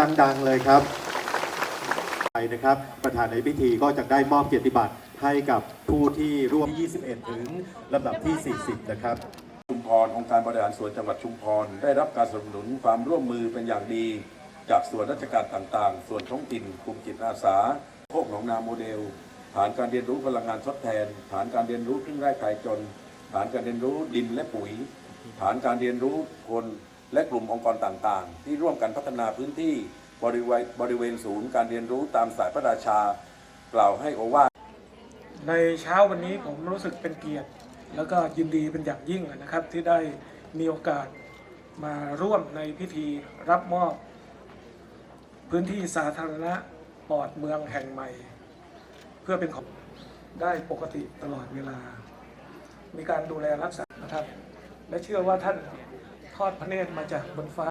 ดัง ๆ เลยครับไปนะครับ ประธานในพิธีก็จะได้มอบเกียรติบัตรให้กับผู้ที่ร่วมที่21 ถึงลำดับที่ 40 นะครับ ชุมพรองค์การบริหารส่วนจังหวัดชุมพร ได้รับการสนับสนุนความร่วมมือเป็นอย่างดี จากส่วนราชการต่างๆ ส่วนท้องถิ่นกลุ่มจิตอาสาโคกหนองนาโมเดล ฐานการเรียนรู้พลังงานทดแทน ฐานการเรียนรู้ครึ่งไร่ขายจน ฐานการเรียนรู้ดินและปุ๋ย ฐานการเรียนรู้คน และกลุ่มองค์กรต่างๆ ที่ร่วมกันพัฒนาพื้นที่บริเวณบริเวณศูนย์การเรียนรู้ตามสายพระราชา กล่าวให้โอวาทในเช้าวันนี้ผมรู้สึกเป็นเกียรติ แล้วก็ยินดีเป็นอย่างยิ่งนะครับ ที่ได้มีโอกาสมาร่วมในพิธีรับมอบพื้นที่สาธารณะปลอดเมืองแห่งใหม่ เพื่อเป็นของได้ปกติตลอดเวลา มีการดูแลรักษานะครับ และเชื่อว่าท่าน อดพระเนตรมาจากบนฟ้า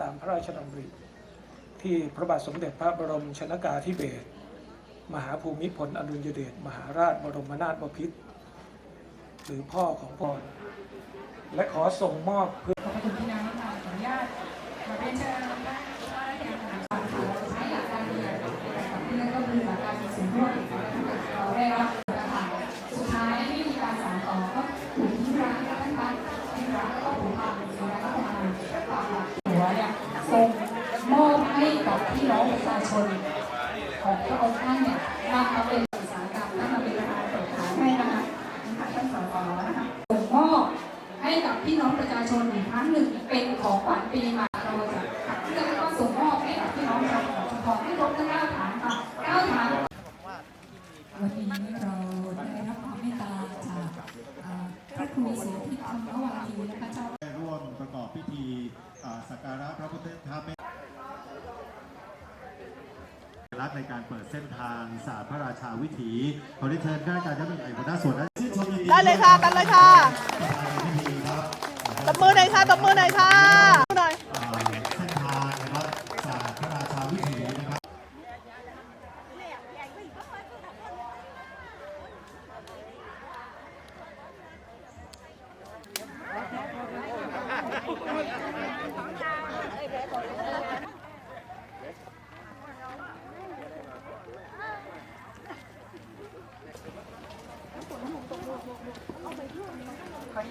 ตามพระราชดำริ ที่พระบาทสมเด็จพระบรมชนากาธิเบศรมหาภูมิพลอดุลยเดชมหาราชบรมนาถบพิตรหรือพ่อของพรและขอส่งมอบเพื่อขอบคุณพี่น้ำค่ะขออนุญาตมาเป็นเชิญว่าว่าราชการทหารใช้หลักการเรียนที่นั่นก็คือหลักการมีส่วนร่วมเราได้รับนะคะสุดท้ายไม่มีการสานต่อก็ถูกทิ้งร้างท่านคะทิ้งร้างแล้วก็ผูกพันสู่การพัฒนาความหลักหัวเนี่ยทรงมอบให้กับพี่น้องประ ชนของพระองค์ท่านเนี่ยนำมาเป็นอุตสาหกรรมและมาเป็นการเปิดขายให้นะคะนะคะท่านสสนะคะส่งมอบให้กับพี่น้องประชาชนอีกครั้งหนึ่งเป็นของขวัญปีใหม่เราจะขับเคลื่อนแล้วก็ส่งมอบให้กับพี่น้องชาวชุมพรให้ครบทั้งเก้าฐานค่ะเก้าฐานวันนี้เราได้รับความเมตตาจากพระครูเสถิธรรมวารีนะคะเจ้าร่วมประกอบพิธีสักการะพระพุทธทาเมรัก ในการเปิดเส้นทางศาสตร์พระราชาวิถีขอเรียนเชิญข้าราชการท่านใหญ่หัวหน้าส่วนนั้นชื่นชมยินดีได้เลยค่ะกันเลยค่ะตบมือหน่อยค่ะตบมือหน่อยค่ะหน่อย อ่าเส้นทางนะครับศาสตร์พระราชาวิถีนะครับ